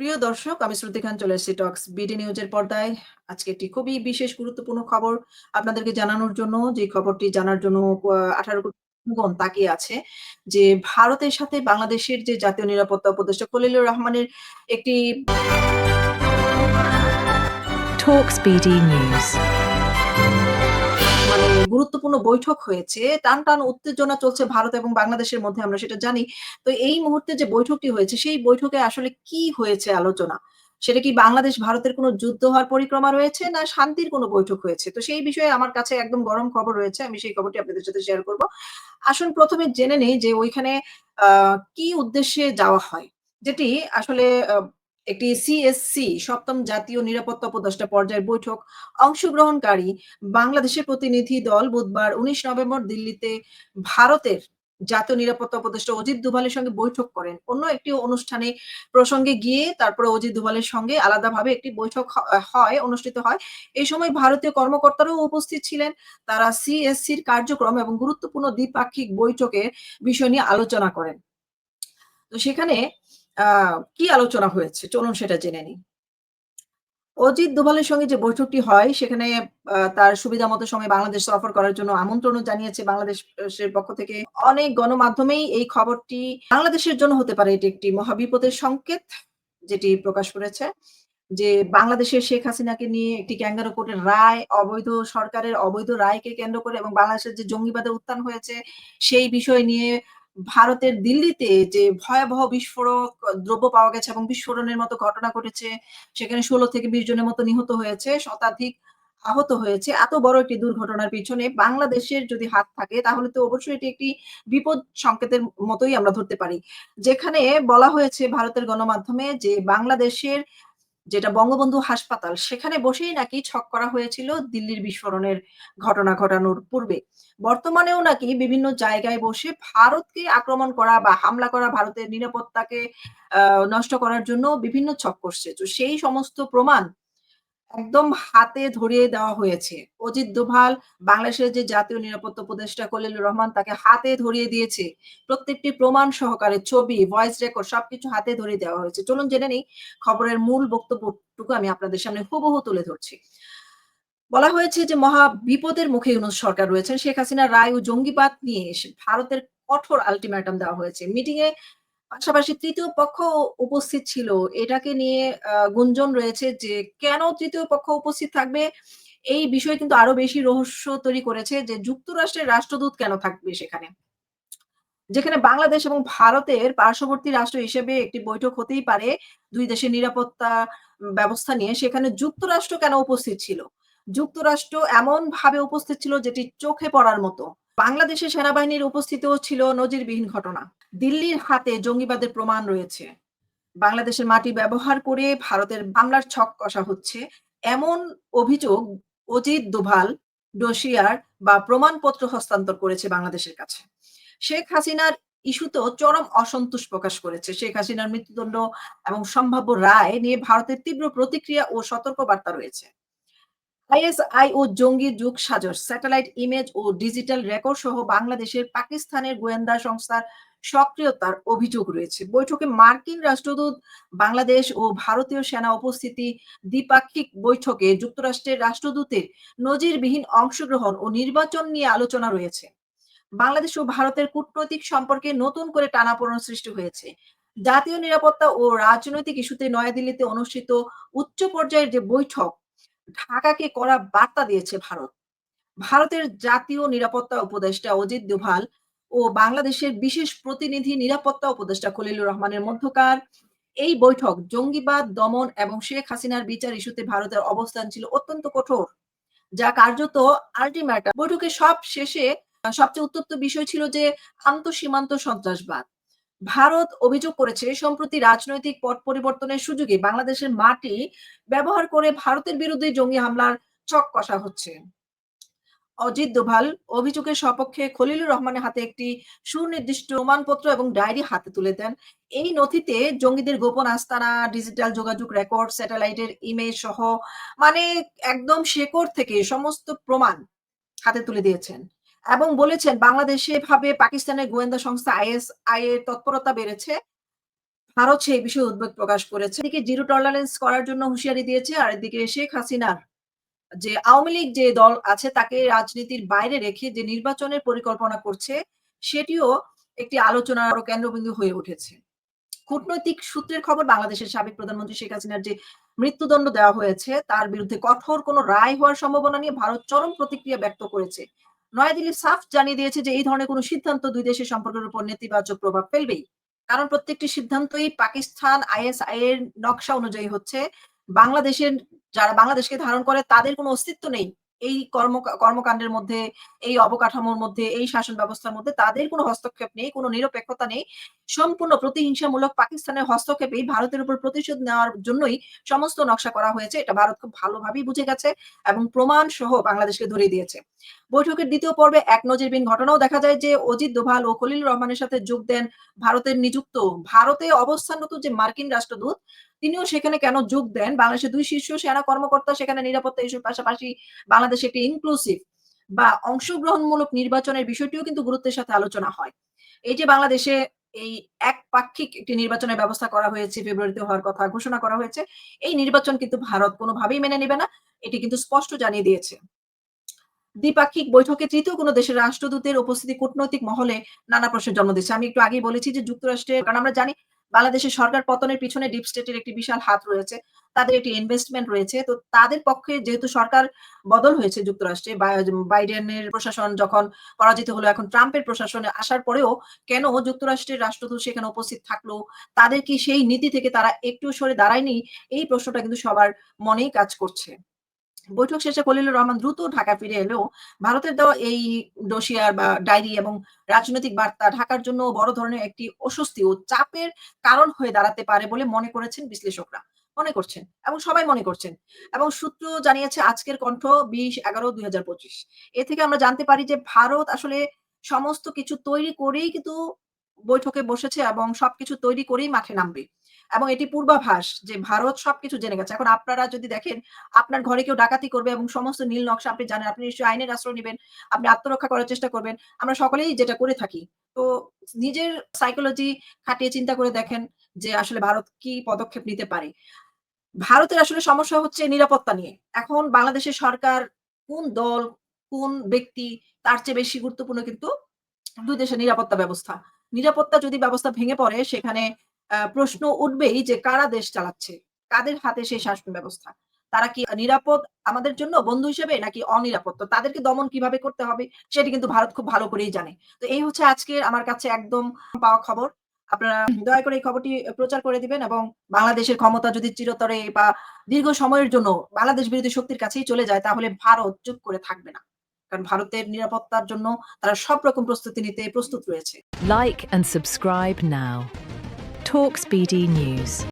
প্রিয় দর্শক, আমি শ্রুতি খান চলে এসেছি টক্স বিডি নিউজের পর্দায়। আজকে একটি খুবই বিশেষ গুরুত্বপূর্ণ খবর আপনাদেরকে জানানোর জন্য, যে খবরটি জানার জন্য আঠারো ১৮ কোটি জনগণ তাকিয়ে আছে। যে ভারতের সাথে বাংলাদেশের যে জাতীয় নিরাপত্তা উপদেষ্টা খলিলুর রহমানের একটি Talks BD News. গুরুত্বপূর্ণ বৈঠক হয়েছে। টান, টান উত্তেজনা চলছে ভারত এবং বাংলাদেশের মধ্যে আমরা সেটা জানি। তো এই মুহূর্তে যে বৈঠকটি হয়েছে সেই বৈঠকে আসলে কি হয়েছে আলোচনা? সেটা কি বাংলাদেশ ভারতের কোনো যুদ্ধ হওয়ার পরিক্রমা রয়েছে না শান্তির কোনো বৈঠক হয়েছে? তো সেই বিষয়ে আমার কাছে একদম গরম খবর রয়েছে। আমি সেই খবরটি আপনাদের সাথে শেয়ার করব। আসুন প্রথমে জেনে নেই যে ওইখানে কি উদ্দেশ্যে যাওয়া হয়? যেটি আসলে একটি সিএসসি সপ্তম জাতীয় নিরাপত্তা উপদেষ্টা পর্যায়ের বৈঠক অংশগ্রহণকারী বাংলাদেশের প্রতিনিধি দল বুধবার ১৯ নভেম্বর দিল্লিতে ভারতের জাতীয় নিরাপত্তা উপদেষ্টা অজিত দুভালের সঙ্গে বৈঠক করেন। অন্য একটি অনুষ্ঠানে প্রসঙ্গে গিয়ে তারপরে অজিত দুভালের সঙ্গে আলাদাভাবে একটি বৈঠক হয়, অনুষ্ঠিত হয়। এই সময় ভারতীয় কর্মকর্তারাও উপস্থিত ছিলেন। তারা সিএসসির কার্যক্রম এবং গুরুত্বপূর্ণ দ্বিপাক্ষিক বৈঠকের বিষয় নিয়ে আলোচনা করেন। তো সেখানে কি আলোচনা হয়েছে? চলুন সেটা জেনে নিই। অজিত দোভালের সঙ্গে যে বৈঠকটি হয় সেখানে তার সুবিধামতো সময় বাংলাদেশ সফর করার জন্য আমন্ত্রণও জানিয়েছে বাংলাদেশের পক্ষ থেকে। অনেক গণমাধ্যমেই এই খবরটি বাংলাদেশের জন্য হতে পারে এটি একটি মহাবিপদের সংকেত যেটি প্রকাশ করেছে। যে বাংলাদেশের শেখ হাসিনাকে নিয়ে একটি ক্যাঙ্গারু কোর্টের রায়, অবৈধ সরকারের অবৈধ রায়কে কেন্দ্র করে এবং বাংলাদেশের যে জঙ্গিবাদের উত্থান হয়েছে সেই বিষয় নিয়ে ভারতের দিল্লিতে যে ভয়াবহ বিস্ফোরক দ্রব্য পাওয়া গেছে এবং বিস্ফোরণের মতো ঘটনা ঘটেছে। সেখানে ১৬ থেকে ২০ জনের মতো নিহত হয়েছে, শতাধিক আহত হয়েছে। এত বড় একটি দুর্ঘটনার পিছনে বাংলাদেশের যদি হাত থাকে তাহলে তো অবশ্যই এটি একটি বিপদ সংকেতের মতোই আমরা ধরতে পারি। যেখানে বলা হয়েছে ভারতের গণমাধ্যমে যে বাংলাদেশের যেটা বঙ্গবন্ধু হাসপাতাল, সেখানে বসেই নাকি ছক করা হয়েছিল দিল্লির বিস্ফোরণের ঘটনা ঘটানোর পূর্বে। বর্তমানেও নাকি বিভিন্ন জায়গায় বসে ভারতকে আক্রমণ করা বা হামলা করা ভারতের নিরাপত্তাকে নষ্ট করার জন্য বিভিন্ন ছক করছে। তো সেই সমস্ত প্রমাণ একদম হাতে ধরিয়ে দেওয়া হয়েছে। অজিত দোভাল বাংলাদেশের যে জাতীয় নিরাপত্তা উপদেষ্টা খলিলুর রহমান তাকে হাতে ধরিয়ে দিয়েছে। প্রত্যেকটি প্রমাণ সহকারে ছবি, ভয়েস রেকর্ড সবকিছু হাতে ধরিয়ে দেওয়া হয়েছে। চলুন জেনে নেই খবরের মূল বক্তব্যটুকু আমি আপনাদের সামনে হুবহু তুলে ধরছি। বলা হয়েছে যে মহা বিপদের মুখে ইউনূস সরকার রয়েছেন। শেখ হাসিনা রায় ও জঙ্গিবাদ নিয়ে ভারতের কঠোর আল্টিমেটাম দেওয়া হয়েছে। মিটিং এ পাশাপাশি তৃতীয় পক্ষ উপস্থিত ছিল। এটাকে নিয়ে গুঞ্জন রয়েছে যে, কেন তৃতীয় পক্ষ উপস্থিত থাকবে? এই বিষয়ে কিন্তু আরও বেশি রহস্য তৈরি করেছে যে, যুক্তরাষ্ট্রের রাষ্ট্রদূত কেন থাকবে সেখানে? যেখানে বাংলাদেশ এবং ভারতের পার্শ্ববর্তী রাষ্ট্র হিসেবে একটি বৈঠক হতেই পারে, দুই দেশের নিরাপত্তা ব্যবস্থা নিয়ে। সেখানে যুক্তরাষ্ট্র কেন উপস্থিত ছিল? যুক্তরাষ্ট্র এমনভাবে উপস্থিত ছিল যেটি চোখে পড়ার মতো। বাংলাদেশের সেনাবাহিনীর উপস্থিতিও ছিল নজিরবিহীন ঘটনা। দিল্লির হাতে জঙ্গিবাদের প্রমাণ রয়েছে। বাংলাদেশের মাটি ব্যবহার করে ভারতের হামলার ছক কষা হচ্ছে। এমন অভিযোগ অজিত দোভাল ডোসিয়ার বা প্রমাণপত্র হস্তান্তর করেছে বাংলাদেশের কাছে। শেখ হাসিনার ইস্যুতেও চরম অসন্তোষ প্রকাশ করেছে। শেখ হাসিনার মৃত্যুদণ্ড এবং সম্ভাব্য রায় নিয়ে ভারতের তীব্র প্রতিক্রিয়া ও সতর্ক বার্তা রয়েছে। আইএসআই ও জঙ্গি যোগসাজশ, স্যাটেলাইট ইমেজ ও ডিজিটাল রেকর্ড সহ বাংলাদেশের পাকিস্তানের গোয়েন্দা সংস্থার সক্রিয়তার অভিযোগ রয়েছে। বৈঠকে মার্কিন রাষ্ট্রদূত, বাংলাদেশ ও ভারতীয় সেনা উপস্থিতি, দ্বিপাক্ষিক বৈঠকে যুক্তরাষ্ট্রের রাষ্ট্রদূতের নজিরবিহীন অংশগ্রহণ ও নির্বাচন নিয়ে আলোচনা রয়েছে। বাংলাদেশ ও ভারতের কূটনৈতিক সম্পর্কে নতুন করে টানাপোড়েন সৃষ্টি হয়েছে। জাতীয় নিরাপত্তা ও রাজনৈতিক ইস্যুতে নয়াদিল্লিতে অনুষ্ঠিত উচ্চ পর্যায়ের যে বৈঠক, ঢাকাকে করা বার্তা দিয়েছে ভারত। ভারতের জাতীয় নিরাপত্তা উপদেষ্টা অজিত দোভাল ও বাংলাদেশের বিশেষ প্রতিনিধি নিরাপত্তা উপদেষ্টা খলিলুর রহমানের মধ্যকার এই বৈঠক জঙ্গিবাদ, দমন এবং শেখ হাসিনার বিচার ইস্যুতে ভারতের অবস্থান ছিল অত্যন্ত কঠোর। যা কার্যত আল্টিমেটাম। বৈঠকে সব শেষে সবচেয়ে উত্তপ্ত বিষয় ছিল যে আন্তঃসীমান্ত সন্ত্রাসবাদ। ভারত অভিযোগ করেছে, সম্প্রতি রাজনৈতিক পট পরিবর্তনের সুযোগে বাংলাদেশের মাটি ব্যবহার করে ভারতের বিরুদ্ধে জঙ্গি হামলার ছক কষা হচ্ছে। অজিত দোভাল অভিযোগের সপক্ষে খলিলুর রহমানের হাতে একটি সুনির্দিষ্ট প্রমাণপত্র এবং ডায়েরি হাতে তুলে দেন। এই নথিতে জঙ্গিদের গোপন আস্তানা, ডিজিটাল যোগাযোগ রেকর্ড, স্যাটেলাইটের ইমেজ সহ মানে একদম শেকড় থেকে সমস্ত প্রমাণ হাতে তুলে দিয়েছেন। এবং বলেছেন বাংলাদেশে এভাবে পাকিস্তানের গোয়েন্দা সংস্থা আইএসআই এর তৎপরতা বেড়েছে। ভারত সেই বিষয়ে উদ্বেগ প্রকাশ করেছে। এদিকে জিরো টলারেন্স করার জন্য হুঁশিয়ারি দিয়েছে। আর এদিকে শেখ হাসিনার যে আওয়ামী লীগ যে দল আছে তাকে রাজনীতির বাইরে রেখে যে নির্বাচনের পরিকল্পনা করছে, সেটিও একটি আলোচনার কেন্দ্রবিন্দু হয়ে উঠেছে। কূটনৈতিক সূত্রের খবর, বাংলাদেশের সাবেক প্রধানমন্ত্রী শেখ হাসিনার যে মৃত্যুদণ্ড দেওয়া হয়েছে, তার বিরুদ্ধে কঠোর কোনো রায় হওয়ার সম্ভাবনা নিয়ে ভারত চরম প্রতিক্রিয়া ব্যক্ত করেছে। নয়াদিল্লি সাফ জানিয়ে দিয়েছে যে, এই ধরনের কোনো সিদ্ধান্ত দুই দেশের সম্পর্কের উপর নেতিবাচক প্রভাব ফেলবেই। কারণ প্রত্যেকটি সিদ্ধান্তই পাকিস্তান আইএসআই এর নকশা অনুযায়ী হচ্ছে। বাংলাদেশের যারা বাংলাদেশকে ধারণ করে তাদের কোনো অস্তিত্ব নেই। এই কর্ম কর্মকাণ্ডের মধ্যে, এই অবকাঠামোর মধ্যে, এই শাসন ব্যবস্থার মধ্যে তাদের কোনো হস্তক্ষেপ নেই, কোনো নিরপেক্ষতা নেই। সম্পূর্ণ প্রতিহিংসামূলক পাকিস্তানের হস্তক্ষেপেই ভারতের উপর প্রতিশোধ নেওয়ার জন্যই সমস্ত নকশা করা হয়েছে। এটা ভারত খুব ভালোভাবেই বুঝে গেছে এবং প্রমাণ সহ বাংলাদেশকে ধরিয়ে দিয়েছে। বৈঠকের দ্বিতীয় পর্বে এক নজিরবিহীন ঘটনাও দেখা যায় যে অজিত দোভাল ও খলিল রহমানের সাথে যোগ দেন ভারতের নিযুক্ত ভারতে অবস্থানরত যে মার্কিন রাষ্ট্রদূত তিনিও সেখানে কেন যোগ দেন? বাংলাদেশের দুই শীর্ষ সেনা কর্মকর্তা সেখানে নিরাপত্তা ইস্যুর পাশাপাশি বাংলাদেশে একটি ইনক্লুসিভ বা অংশগ্রহণমূলক নির্বাচনের বিষয়টিও কিন্তু গুরুত্বের সাথে আলোচনা হয়। এই যে বাংলাদেশে এই একপাক্ষিক একটি নির্বাচনের ব্যবস্থা করা হয়েছে, ফেব্রুয়ারিতে হওয়ার কথা ঘোষণা করা হয়েছে। এই নির্বাচন কিন্তু ভারত কোনোভাবেই মেনে নেবে না। এটি কিন্তু স্পষ্ট জানিয়ে দিয়েছে। দ্বিপাক্ষিক বৈঠকে তৃতীয় কোনো দেশের রাষ্ট্রদূতের উপস্থিতি কূটনৈতিক মহলে নানা প্রশ্নের জন্ম দিচ্ছে। আমি একটু আগেই বলেছি যে যুক্তরাষ্ট্রের কারণ আমরা জানি বাংলাদেশের সরকার পতনের পিছনে ডিপ স্টেটের একটি বিশাল হাত রয়েছে। তাদের একটি ইনভেস্টমেন্ট রয়েছে। তো তাদের পক্ষে যেহেতু সরকার বদল হয়েছে যুক্তরাষ্ট্রে বাইডেনের প্রশাসন যখন পরাজিত হলো, এখন ট্রাম্পের প্রশাসনে আসার পরেও কেন যুক্তরাষ্ট্রের রাষ্ট্রদূত সেখানে উপস্থিত থাকল? তাদের কি সেই নীতি থেকে তারা একটু সরে দাঁড়ায়নি? এই প্রশ্নটা কিন্তু সবার মনেই কাজ করছে। বৈঠক শেষে খলিলুর রহমান দ্রুত ঢাকা ফিরে এলেও ভারতের দেওয়া এই ডোসিয়ার বা ডায়েরি এবং রাজনৈতিক বার্তা ঢাকার জন্য বড় ধরনের একটি অস্বস্তি ও চাপের কারণ হয়ে দাঁড়াতে পারে বলে মনে করেছেন বিশ্লেষকরা। মনে করছেন এবং সবাই মনে করছেন। এবং সূত্র জানিয়েছে আজকের কণ্ঠ ২০-১১-২০২৫ এ থেকে আমরা জানতে পারি যে ভারত আসলে সমস্ত কিছু তৈরি করেই কিন্তু বৈঠকে বসেছে এবং সবকিছু তৈরি করেই মাঠে নামবে। এবং এটি পূর্বাভাস যে ভারত সবকিছু জেনে গেছে। এখন আপনারা যদি দেখেন আপনার ঘরে কেউ ডাকাতি করবে এবং সমস্ত নীল নকশা আপনি জানেন। আপনি নিশ্চয়ই আইনের আশ্রয় নেবেন আপনি আত্মরক্ষা করার চেষ্টা করবেন। আমরা সকলেই যেটা করে থাকি। তো নিজের সাইকোলজি খাটিয়ে চিন্তা করে দেখেন যে আসলে ভারত কি পদক্ষেপ নিতে পারে। ভারতের আসলে সমস্যা হচ্ছে নিরাপত্তা নিয়ে। এখন বাংলাদেশের সরকার কোন দল, কোন ব্যক্তি তার চেয়ে বেশি গুরুত্বপূর্ণ কিন্তু দুই দেশের নিরাপত্তা ব্যবস্থা। নিরাপত্তা যদি ব্যবস্থা ভেঙে পড়ে সেখানে প্রশ্ন উঠবেই যে কারা দেশ চালাচ্ছে? কাদের হাতে সেই শাসন ব্যবস্থা? তারা কি নিরাপদ আমাদের জন্য বন্ধু হিসেবে নাকি অনিরাপদ? তো তাদেরকে দমন কীভাবে করতে হবে সেটি কিন্তু ভারত খুব ভালো করেই জানে। তো এই হচ্ছে আজকে আমার কাছে একদম পাওয়া খবর। আপনারা দয়া করে এই খবরটি প্রচার করে দিবেন এবং বাংলাদেশের ক্ষমতা যদি চিরতরে বা দীর্ঘ সময়ের জন্য বাংলাদেশ বিরোধী শক্তির কাছেই চলে যায়, তাহলে ভারত চুপ করে থাকবে না। কারণ ভারতের নিরাপত্তার জন্য তারা সব রকম প্রস্তুতি নিতে প্রস্তুত রয়েছে। Like and subscribe now. Talks BD News.